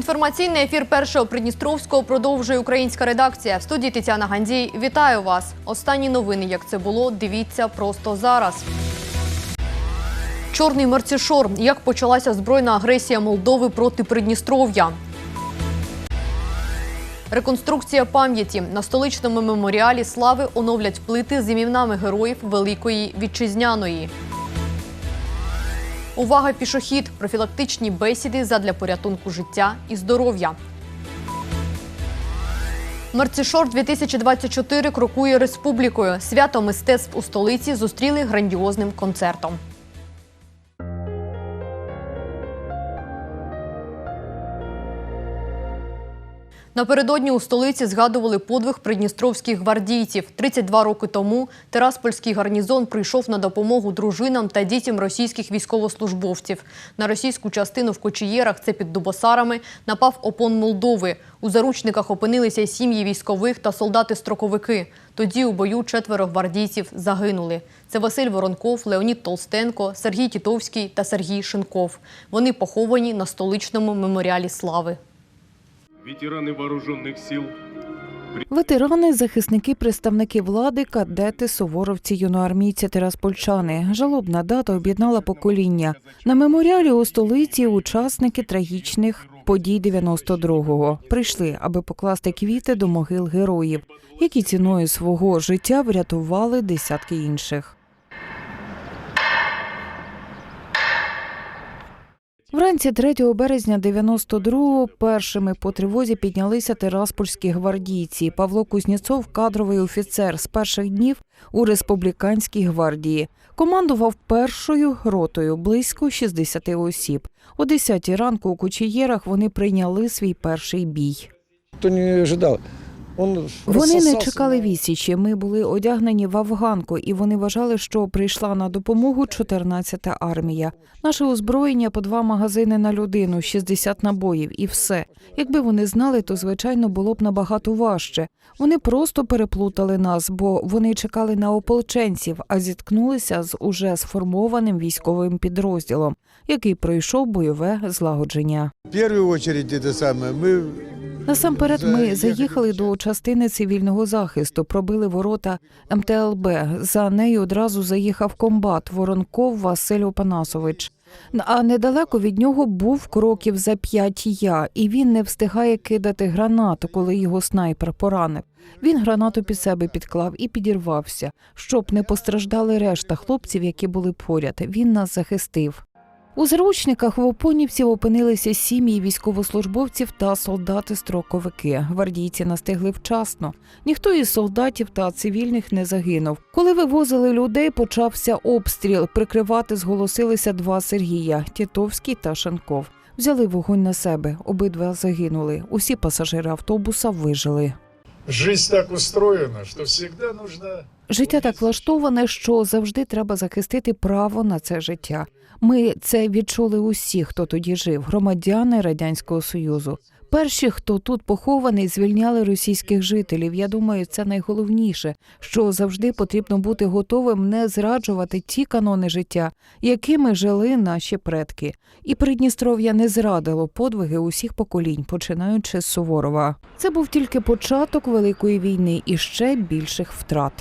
Інформаційний ефір першого Придністровського продовжує українська редакція. В студії Тетяна Гандій. Вітаю вас. Останні новини, як це було, дивіться просто зараз. Чорний мерцішор. Як почалася збройна агресія Молдови проти Придністров'я? Реконструкція пам'яті на столичному меморіалі слави оновлять плити з ім'янами героїв Великої Вітчизняної. Увага пішохід! Профілактичні бесіди задля порятунку життя і здоров'я. Мерцішор 2024 крокує республікою. Свято мистецтв у столиці зустріли грандіозним концертом. Напередодні у столиці згадували подвиг придністровських гвардійців. 32 роки тому Тераспольський гарнізон прийшов на допомогу дружинам та дітям російських військовослужбовців. На російську частину в Кочієрах, це під Дубосарами, напав ОПОН Молдови. У заручниках опинилися сім'ї військових та солдати-строковики. Тоді у бою четверо гвардійців загинули. Це Василь Воронков, Леонід Толстенко, Сергій Тітовський та Сергій Шинков. Вони поховані на столичному меморіалі слави. Ветераны вооруженных сил Ветерани, захисники, представники влади, кадети, суворовці, юноармійці, тераспольчани. Жалобна дата об'єднала покоління. На меморіалі у столиці учасники трагічних подій 92-го прийшли, аби покласти квіти до могил героїв, які ціною свого життя врятували десятки інших. Вранці 3 березня 92-го першими по тривозі піднялися тераспольські гвардійці. Павло Кузнєцов – кадровий офіцер з перших днів у республіканській гвардії. Командував першою ротою близько 60 осіб. О 10 ранку у Кучієрах вони прийняли свій перший бій. Кто не ожидал. Он Вони не чекали відсічі. Ми були одягнені в афганку, і вони вважали, що прийшла на допомогу 14-та армія. Наше озброєння по два магазини на людину, 60 набоїв і все. Якби вони знали, то звичайно було б набагато важче. Вони просто переплутали нас, бо вони чекали на ополченців, а зіткнулися з уже сформованим військовим підрозділом, який пройшов бойове злагодження. В это самое, мы Насамперед, ми заїхали до частини цивільного захисту, пробили ворота МТЛБ. За нею одразу заїхав комбат Воронков Василь Опанасович. А недалеко від нього був кроків за п'ять я, і він не встигає кидати гранату, коли його снайпер поранив. Він гранату під себе підклав і підірвався, щоб не постраждали решта хлопців, які були поряд. Він нас захистив. У заручниках в опонівців опинилися сім'ї військовослужбовців та солдати-строковики. Гвардійці настигли вчасно. Ніхто із солдатів та цивільних не загинув. Коли вивозили людей, почався обстріл. Прикривати зголосилися два Сергія Тітовський та Шанков. Взяли вогонь на себе. Обидва загинули. Усі пасажири автобуса вижили. Жизнь так устроєна, що завжди нужно... Життя так влаштоване, що завжди треба захистити право на це життя. Ми це відчули усі, хто тоді жив, громадяни радянського союзу. Перші, хто тут похований, звільняли російських жителів. Я думаю, це найголовніше, що завжди потрібно бути готовим не зраджувати ті канони життя, якими жили наші предки. І Придністров'я не зрадило подвиги усіх поколінь, починаючи з Суворова. Це був тільки початок великої війни і ще більших втрат.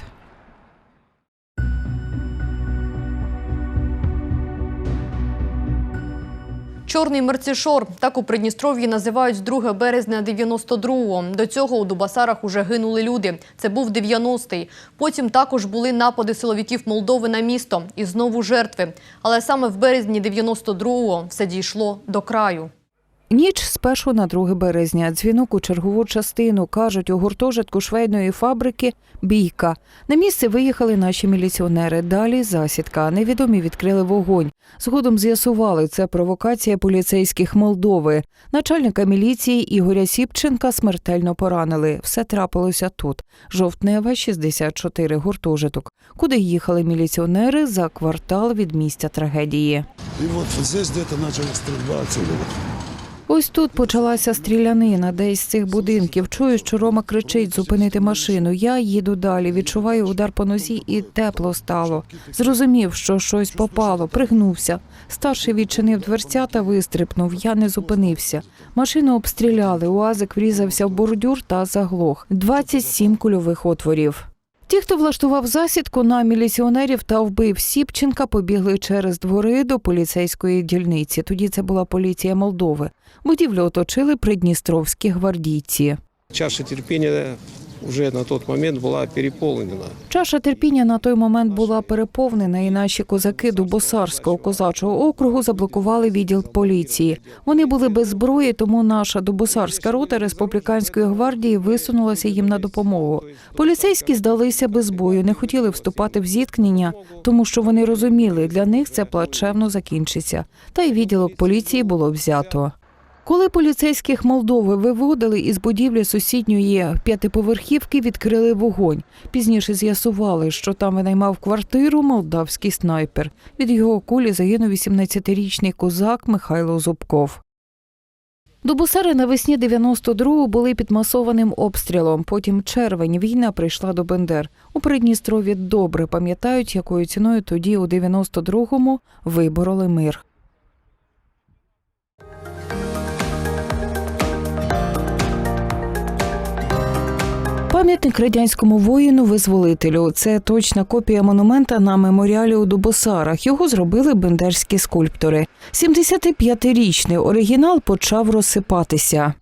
Чорний мерцішор так у Придністров'ї називають 2 березня 92-го. До цього у Дубасарах уже гинули люди. Це був 90-й. Потім також були напади силовиків Молдови на місто і знову жертви. Але саме в березні 92-го все дійшло до краю. Ніч з 1 на 2 березня. Дзвінок у чергову частину. Кажуть, у гуртожитку швейної фабрики бійка. На місце виїхали наші міліціонери. Далі засідка. Невідомі відкрили вогонь. Згодом з'ясували, це провокація поліцейських Молдови. Начальника міліції Ігоря Сіпченка смертельно поранили. Все трапилося тут. Жовтнева, 64, гуртожиток. Куди їхали міліціонери за квартал від місця трагедії. И вот здесь начали стрельба отсюда. Ось тут почалася стрілянина, десь з цих будинків. Чую, що Рома кричить зупинити машину. Я їду далі, відчуваю удар по нозі і тепло стало. Зрозумів, що щось попало, пригнувся. Старший відчинив дверця та вистрипнув. Я не зупинився. Машину обстріляли. Уазик врізався в бордюр та заглох. 27 кульових отворів. Ті, хто влаштував засідку на міліціонерів та вбив Сіпченка, побігли через двори до поліцейської дільниці. Тоді це була поліція Молдови. Будівлю оточили придністровські гвардійці. Чаша терпения уже на тот момент была переполнена. Чаша терпіння на той момент була переповнена, і наші козаки Дубосарського козачого округу заблокували відділ поліції. Вони були без зброї, тому наша Дубосарська рота республіканської гвардії висунулася їм на допомогу. Поліцейські здалися без бою, не хотіли вступати в зіткнення, тому що вони розуміли, для них це плачевно закінчиться. Та й відділок поліції було взято. Коли поліцейських Молдови виводили із будівлі сусідньої п'ятиповерхівки, відкрили вогонь. Пізніше з'ясували, що там винаймав квартиру молдавський снайпер. Від його кулі загинув 18-річний козак Михайло Зубков. Добусари навесні 92-го були під масованим обстрілом. Потім червень війна прийшла до Бендер. У Придністрові добре пам'ятають, якою ціною тоді у 92-му вибороли мир. Пам'ятник радянському воїну-визволителю. Це точна копія монумента на меморіалі у Дубосарах. Його зробили бендерські скульптори. 75-річний оригінал почав розсипатися.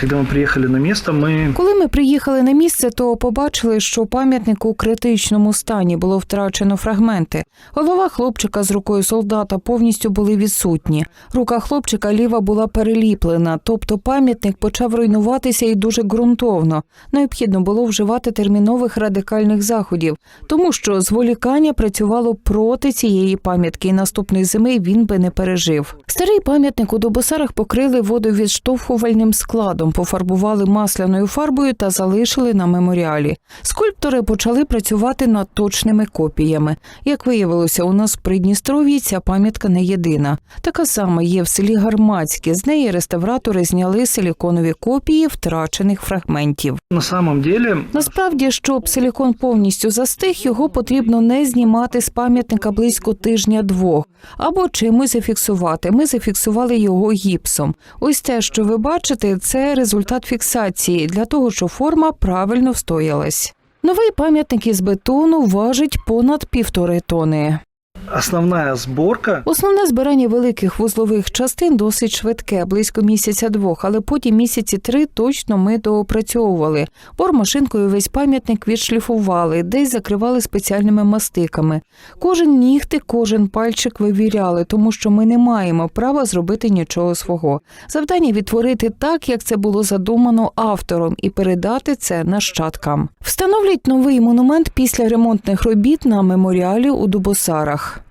Когда мы приехали на место, мы Коли ми приїхали на місце, то побачили, що пам'ятник у критичному стані було втрачено фрагменти. Голова хлопчика з рукою солдата повністю були відсутні. Рука хлопчика ліва була переліплена, тобто пам'ятник почав руйнуватися і дуже ґрунтовно. Необхідно було вживати термінових радикальних заходів, тому що зволікання працювало проти цієї пам'ятки, і наступної зими він би не пережив. Старий пам'ятник у Добосарах покрили водовідштовхувальним складом, пофарбували масляною фарбою та залишили на меморіалі. Скульптори почали працювати над точними копіями. Як виявилося, у нас в Придністров'ї ця пам'ятка не єдина. Така сама є в селі Гармацьке. З неї реставратори зняли силіконові копії втрачених фрагментів. на самом деле Насправді, щоб силікон повністю застиг, його потрібно не знімати з пам'ятника близько тижня-двох або чимось зафіксувати. Ми зафіксували його гіпсом. Ось те, що ви бачите, це результат фіксації для того, щоб форма правильно встоялась. Новий пам'ятник із бетону важить понад півтори тони. Основная сборка Основне збирання великих вузлових частин досить швидке, близько місяця двох, але потім місяці три точно ми доопрацьовували. Бормашинкою весь пам'ятник відшліфували, десь закривали спеціальними мастиками. Кожен нігтик, кожен пальчик вивіряли, тому що ми не маємо права зробити нічого свого. Завдання відтворити так, як це було задумано автором, і передати це нащадкам. Встановлять новий монумент після ремонтних робіт на меморіалі у Дубосарах.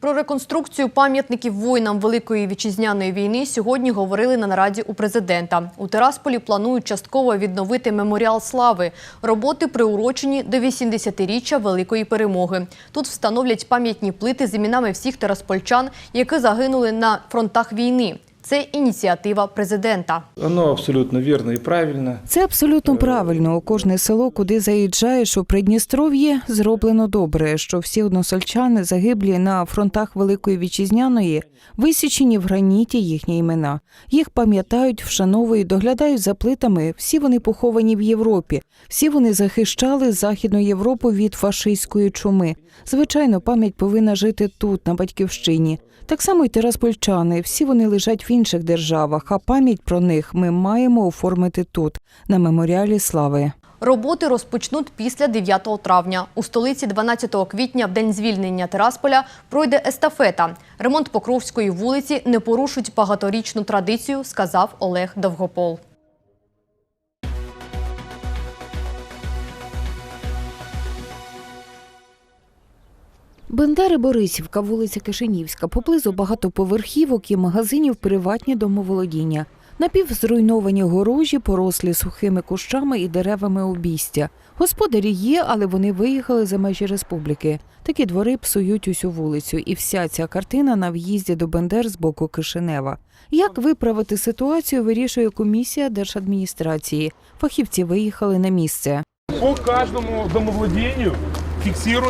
Про реконструкцію пам'ятників воїнам Великої вітчизняної війни сьогодні говорили на нараді у президента. У Терасполі планують частково відновити меморіал слави. Роботи приурочені до 80-річчя Великої перемоги. Тут встановлять пам'ятні плити з іменами всіх тераспольчан, які загинули на фронтах війни. Це ініціатива президента. Оно абсолютно верно и правильно. Це абсолютно правильно. У кожне село, куди заїжджаєш у Придністров'ї, зроблено добре, що всі односельчани загиблі на фронтах Великої Вітчизняної, висічені в граніті їхні імена. Їх пам'ятають, вшановують, доглядають за плитами. Всі вони поховані в Європі. Всі вони захищали Західну Європу від фашистської чуми. Звичайно, пам'ять повинна жити тут, на батьківщині. Так само й тераспольчани. Всі вони лежать в інших державах, а пам'ять про них ми маємо оформити тут, на меморіалі слави. Роботи розпочнуть після 9 травня. У столиці 12 квітня, в день звільнення Терасполя, пройде естафета. Ремонт Покровської вулиці не порушить багаторічну традицію, сказав Олег Довгопол. Бендери Борисівка, вулиця Кишинівська, поблизу багатоповерхівок і магазинів приватні домоволодіння. Напівзруйновані горожі порослі сухими кущами і деревами обійстя. Господарі є, але вони виїхали за межі республіки. Такі двори псують усю вулицю, і вся ця картина на в'їзді до Бендер з боку Кишинева. Як виправити ситуацію, вирішує комісія держадміністрації. Фахівці виїхали на місце. По каждому домовладению фиксируем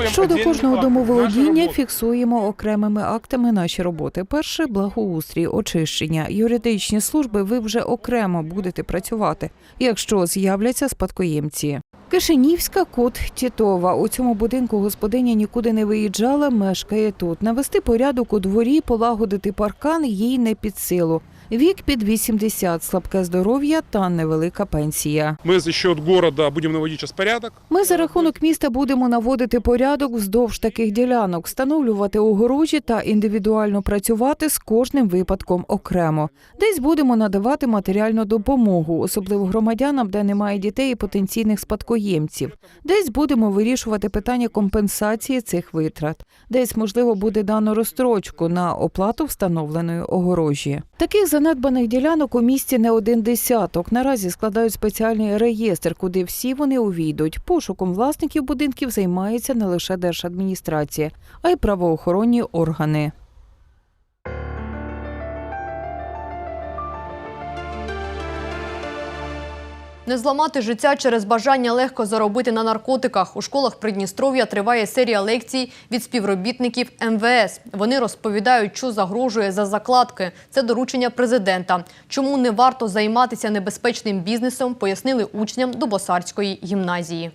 Щодо кожного домоволодіння фіксуємо окремими актами наші роботи. Перше благоустрій, очищення, юридичні служби. Ви вже окремо будете працювати, якщо з'являться спадкоємці. Кишинівська кот Тітова. У цьому будинку господиня нікуди не виїжджала, мешкає тут. Навести порядок у дворі, полагодити паркан їй не під силу. Вік під 80, слабке здоров'я та невелика пенсія. Мы за счет города будем наводить сейчас порядок. Ми за рахунок міста будемо наводити порядок вздовж таких ділянок, встановлювати огорожі та індивідуально працювати з кожним випадком окремо. Десь будемо надавати матеріальну допомогу, особливо громадянам, де немає дітей і потенційних спадкоємців. Десь будемо вирішувати питання компенсації цих витрат. Десь можливо буде дано розстрочку на оплату встановленої огорожі. Таких занедбаних ділянок у місті не один десяток. Наразі складають спеціальний реєстр, куди всі вони увійдуть. Пошуком власників будинків займається не лише держадміністрація, а й правоохоронні органи. Не зламати життя через бажання легко заробити на наркотиках. У школах Придністров'я триває серія лекцій від співробітників МВС. Вони розповідають, що загрожує за закладки. Це доручення президента. Чому не варто займатися небезпечним бізнесом, пояснили учням Добосарської гімназії.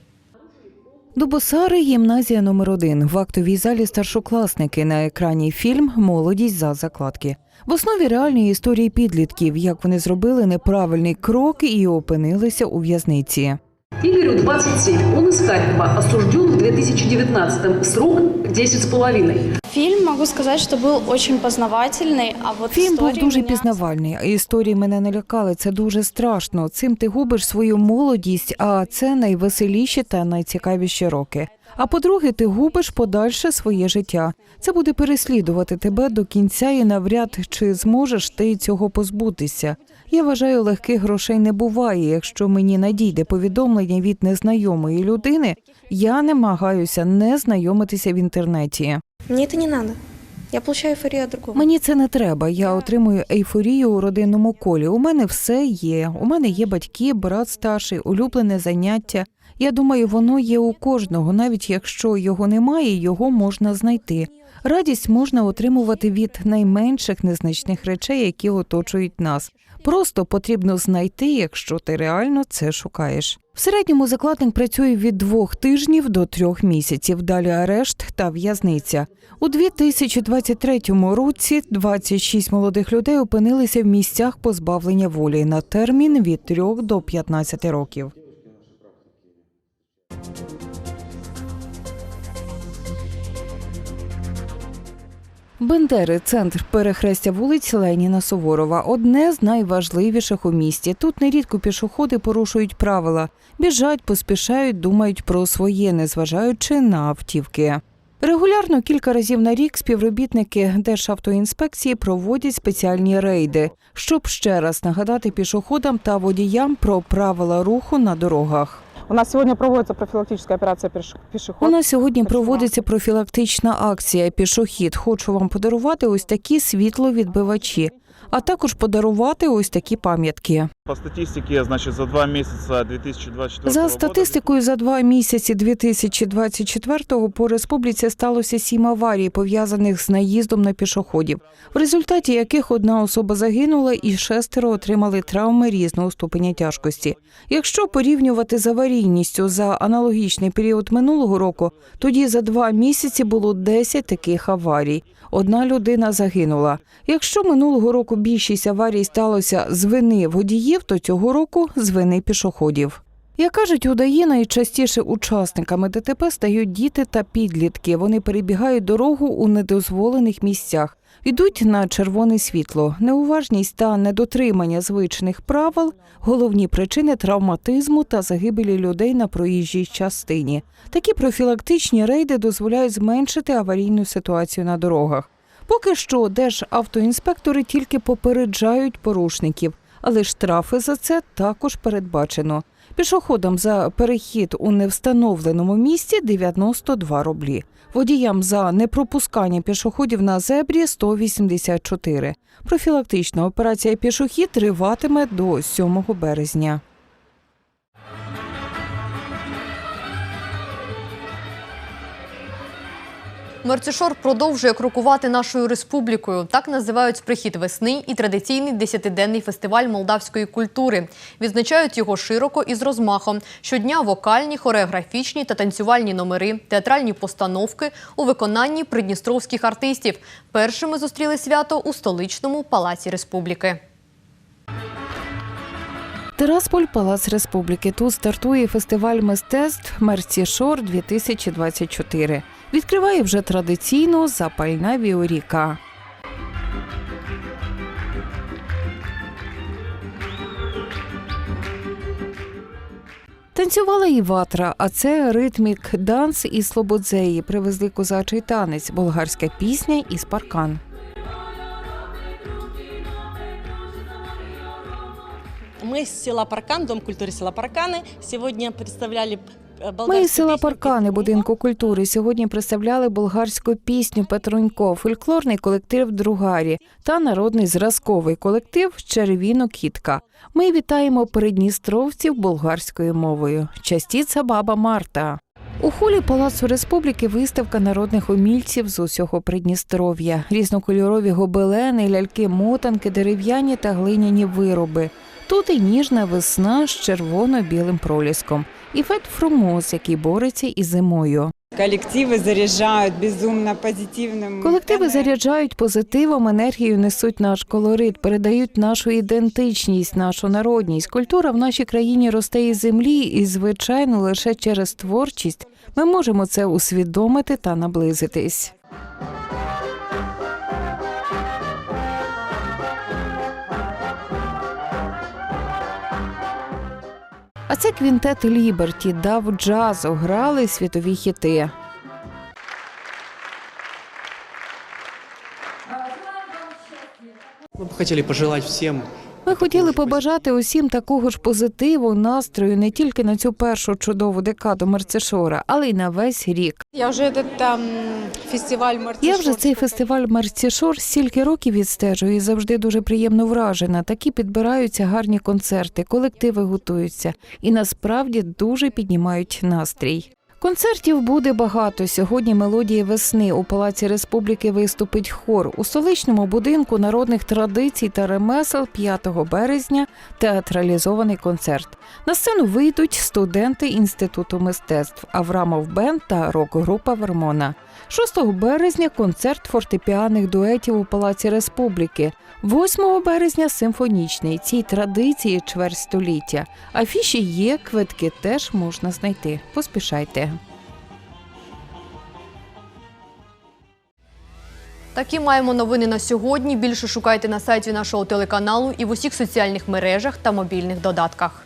Дубосари гімназія номер 1 В актовій залі старшокласники на екрані фільм Молодість за закладки. В основі реальної історії підлітків, як вони зробили неправильний крок і опинилися у в'язниці. Игорю 27. Он из Харькова. Осужден в 2019 Срок 10 с половиной. Фільм могу сказати, що був очень познавательный, а вот Фільм був дуже мене... пізнавальний, а історії мене не лякали. Це дуже страшно. Цим ти губиш свою молодість, а це найвеселіші та найцікавіші роки. А по-друге, ти губиш подальше своє життя. Це буде переслідувати тебе до кінця, і навряд чи зможеш ти цього позбутися. Я вважаю, легких грошей не буває. Якщо мені надійде повідомлення від незнайомої людини, я намагаюся не знайомитися в інтернеті. Мне это не надо. Я получаю эйфорию от другого. Мені це не треба. Я отримую ейфорію у родинному колі. У мене все є. У мене є батьки, брат старший, улюблене заняття. Я думаю, воно є у кожного, навіть якщо його немає, його можна знайти. Радість можна отримувати від найменших незначних речей, які оточують нас. Просто потрібно знайти, якщо ти реально це шукаєш. В середньому закладник працює від двох тижнів до трьох місяців. Далі арешт та в'язниця. У 2023 році 26 молодих людей опинилися в місцях позбавлення волі на термін від 3 до 15 років. Бендери центр перехрестя вулиць Леніна Суворова одне з найважливіших у місті. Тут нерідко пішоходи порушують правила, біжать, поспішають, думають про своє, незважаючи на автівки. Регулярно кілька разів на рік співробітники Державтоінспекції проводять спеціальні рейди, щоб ще раз нагадати пішоходам та водіям про правила руху на дорогах. У нас сьогодні проводиться профілактична операція пішохід. У нас сьогодні проводиться профілактична акція Пішохід. Хочу вам подарувати ось такі світловідбивачі, а також подарувати ось такі пам'ятки. По статистике, значит, за два месяца 2024 За статистикою, за два місяці 2024-го по республіці сталося сім аварій, пов'язаних з наїздом на пішоходів, в результаті яких одна особа загинула і шестеро отримали травми різного ступеня тяжкості. Якщо порівнювати з аварійністю за аналогічний період минулого року, тоді за два місяці було 10 таких аварій. Одна людина загинула. Якщо минулого року більшість аварій сталося з вини водіїв, то цього року з вини пішоходів. Як кажуть, у ДАІ найчастіше учасниками ДТП стають діти та підлітки. Вони перебігають дорогу у недозволених місцях, йдуть на червоне світло. Неуважність та недотримання звичних правил головні причини травматизму та загибелі людей на проїжджій частині. Такі профілактичні рейди дозволяють зменшити аварійну ситуацію на дорогах. Поки що державтоінспектори тільки попереджають порушників, але штрафи за це також передбачено. Пішоходам за перехід у невстановленому місці 92 рублі. Водіям за непропускання пішоходів на зебрі 184. Профілактична операція пішохід триватиме до 7 березня. Мерцішор продовжує крокувати нашою республікою. Так називають прихід весни і традиційний десятиденний фестиваль молдавської культури. Відзначають його широко і з розмахом. Щодня вокальні, хореографічні та танцювальні номери, театральні постановки у виконанні придністровських артистів. Першими зустріли свято у столичному палаці республіки. Тирасполь Палац Республіки. Тут стартує фестиваль мистецтв Мерцішор 2024 Відкриває вже традиційно запальна віоріка. Танцювала і ватра, а це ритмік данс із Слободзеї. Привезли козачий танець, болгарська пісня із паркан. Мы из села Паркан, Дом культуры села Парканы. Сегодня представляли э, ми болгарскую із села Паркани будинку культури сьогодні представляли болгарську пісню Петрунько, фольклорний колектив Другарі та народний зразковий колектив Червіно Кітка. Ми вітаємо придністровців болгарською мовою. Частіца баба Марта. У холі Палацу Республіки виставка народних умільців з усього Придністров'я, різнокольорові гобелени, ляльки-мотанки, дерев'яні та глиняні вироби. Тут і ніжна весна з червоно-білим проліском, і Фет Фрумоз, який бореться із зимою. Колективи заряджають безумно позитивним. Колективи заряджають позитивом, енергію несуть наш колорит, передають нашу ідентичність, нашу народність. Культура в нашій країні росте із землі, і звичайно, лише через творчість ми можемо це усвідомити та наблизитись. А це квінтет Ліберті дав джаз, грали світові хіти. Мы бы хотели пожелать всем Ми хотіли побажати усім такого ж позитиву, настрою не тільки на цю першу чудову декаду Мерцешора, але й на весь рік. Я вже этот, там, фестиваль Я вже цей фестиваль Мерцішор стільки років відстежую і завжди дуже приємно вражена. Такі підбираються гарні концерти, колективи готуються і насправді дуже піднімають настрій. Концертів буде багато. Сьогодні мелодії весни у Палаці Республіки виступить хор у столичному будинку народних традицій та ремесел 5 березня. Театралізований концерт. На сцену вийдуть студенти інституту мистецтв Аврамов Бен та рок-група Вермона. 6 березня концерт фортепіаних дуетів у Палаці Республіки. 8 березня симфонічний. Цій традиції чверть століття. Афіші є, квитки теж можна знайти. Поспішайте. Такі маємо новини на сьогодні. Більше шукайте на сайті нашого телеканалу і в усіх соціальних мережах та мобільних додатках.